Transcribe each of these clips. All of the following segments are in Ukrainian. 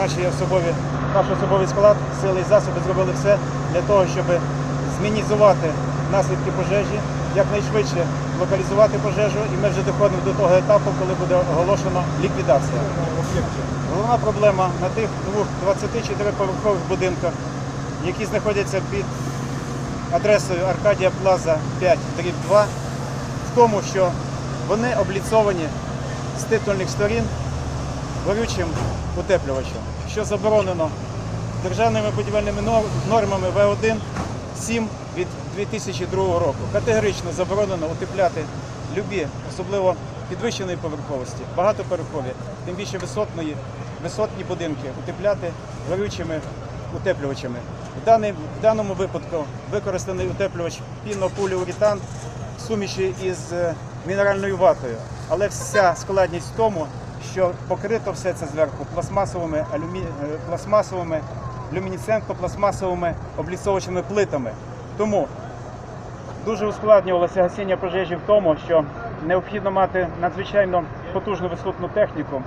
наші особові, наш особовий склад, сили і засоби зробили все для того, щоб змінізувати наслідки пожежі, якнайшвидше локалізувати пожежу, і ми вже доходимо до того етапу, коли буде оголошено ліквідація. Головна проблема на тих двох 24-поверхових будинках, які знаходяться під адресою Аркадія Плаза 5 дріб 2, в тому, що вони обліцовані з титульних сторін горючим утеплювачем, що заборонено державними будівельними нор- нормами В1 7 від 2002 року. Категорично заборонено утепляти любі, особливо підвищеної поверховості, багатоповерхові, тим більше висотної, висотні будинки утепляти горючими утеплювачами. В, даному випадку використаний утеплювач пінополіуретан суміші із е, мінеральною ватою. Але вся складність в тому, що покрито все це зверху пластмасовими, алюмі... е, пластмасовими люмінесцентно-пластмасовими обліцовочними плитами. Тому дуже ускладнювалося гасіння пожежі в тому, що необхідно мати надзвичайно потужну висотну техніку,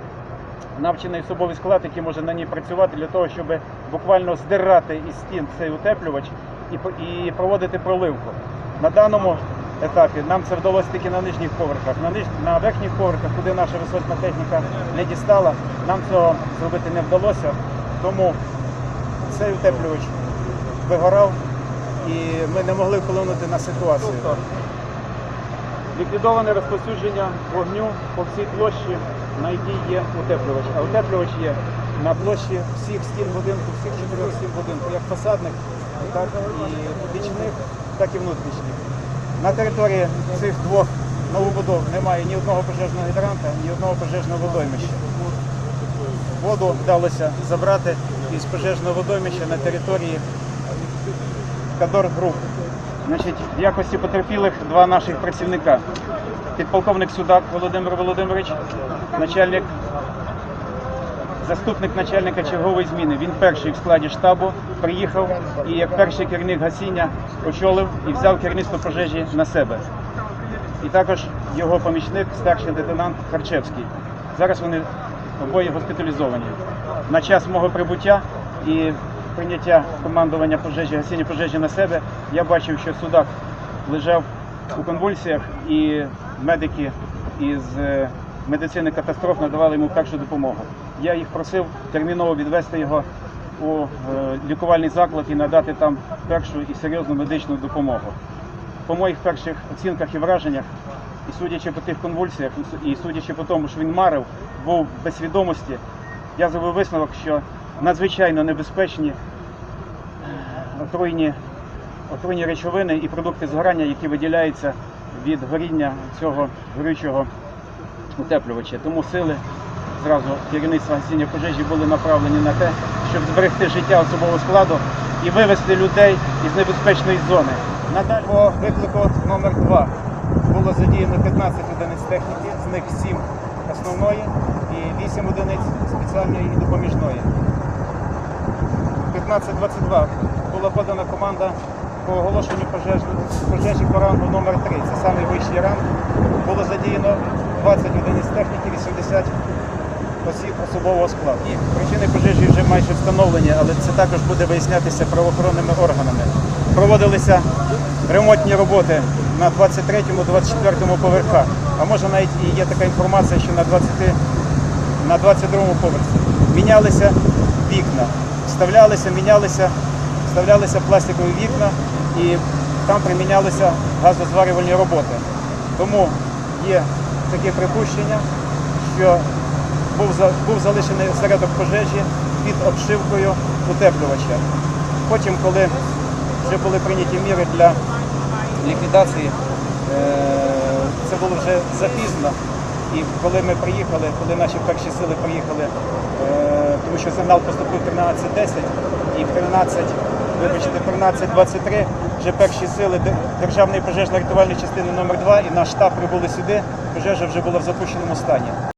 навчений особовий склад, який може на ній працювати для того, щоб буквально здирати із стін цей утеплювач і проводити проливку. На даному етапі нам це вдалося тільки на нижніх поверхах. На, ниж... на верхніх поверхах, куди наша висотна техніка не дістала, нам цього зробити не вдалося. Тому цей утеплювач вигорав і ми не могли вплинути на ситуацію. Ліквідоване розповсюдження вогню по всій площі, на якій є утеплювач. А утеплювач є на площі всіх стін будинку, всіх чотирьох стін будинку, як фасадних, так і бічних, так і внутрішніх. На території цих двох новобудов немає ні одного пожежного гідранта, ні одного пожежного водоймища. Воду вдалося забрати із пожежного водоймища на території Кадор Груп. Значить, в якості потерпілих два наших працівника. Підполковник Судак Володимир Володимирович, начальник, заступник начальника чергової зміни. Він перший в складі штабу приїхав і як перший керівник гасіння очолив і взяв керівництво пожежі на себе. І також його помічник, старший лейтенант Харчевський. Зараз вони обоє госпіталізовані. На час мого прибуття і прийняття командування пожежі, гасіння пожежі на себе, я бачив, що судак лежав у конвульсіях, і медики із е, медицини катастроф надавали йому першу допомогу. Я їх просив терміново відвести його у е, лікувальний заклад і надати там першу і серйозну медичну допомогу. По моїх перших оцінках і враженнях, і судячи по тих конвульсіях, і судячи по тому, що він марив, був без свідомості, я зробив висновок, що надзвичайно небезпечні е, отруйні, отруйні речовини і продукти згорання, які виділяються від горіння цього горючого утеплювача. Тому сили зразу керівництва гасіння пожежі були направлені на те, щоб зберегти життя особового складу і вивести людей із небезпечної зони. Надалі по виклику номер 2 було задіяно 15 одиниць техніки, з них 7 основної і 8 одиниць спеціальної і допоміжної. 15.22 була подана команда по оголошенню пожежі, пожежі по рангу номер 3 Це самий вищий ранг. Було задіяно 20 одиниць техніки, 80 осіб особового складу. Причини пожежі вже майже встановлені, але це також буде вияснятися правоохоронними органами. Проводилися ремонтні роботи на 23-24 поверхах. А може навіть і є така інформація, що на 20 на 22-му поверсі. Мінялися вікна, вставлялися, мінялися, вставлялися пластикові вікна і там примінялися газозварювальні роботи. Тому є таке припущення, що був, був залишений осередок пожежі під обшивкою утеплювача. Потім, коли вже були прийняті міри для ліквідації, е, це було вже запізно. І коли ми приїхали, коли наші перші сили приїхали, е, тому що сигнал поступив 13.10 і в 13, вибачте, 13.23 вже перші сили Державної пожежно-рятувальної частини номер 2 і наш штаб прибули сюди, пожежа вже була в запущеному стані.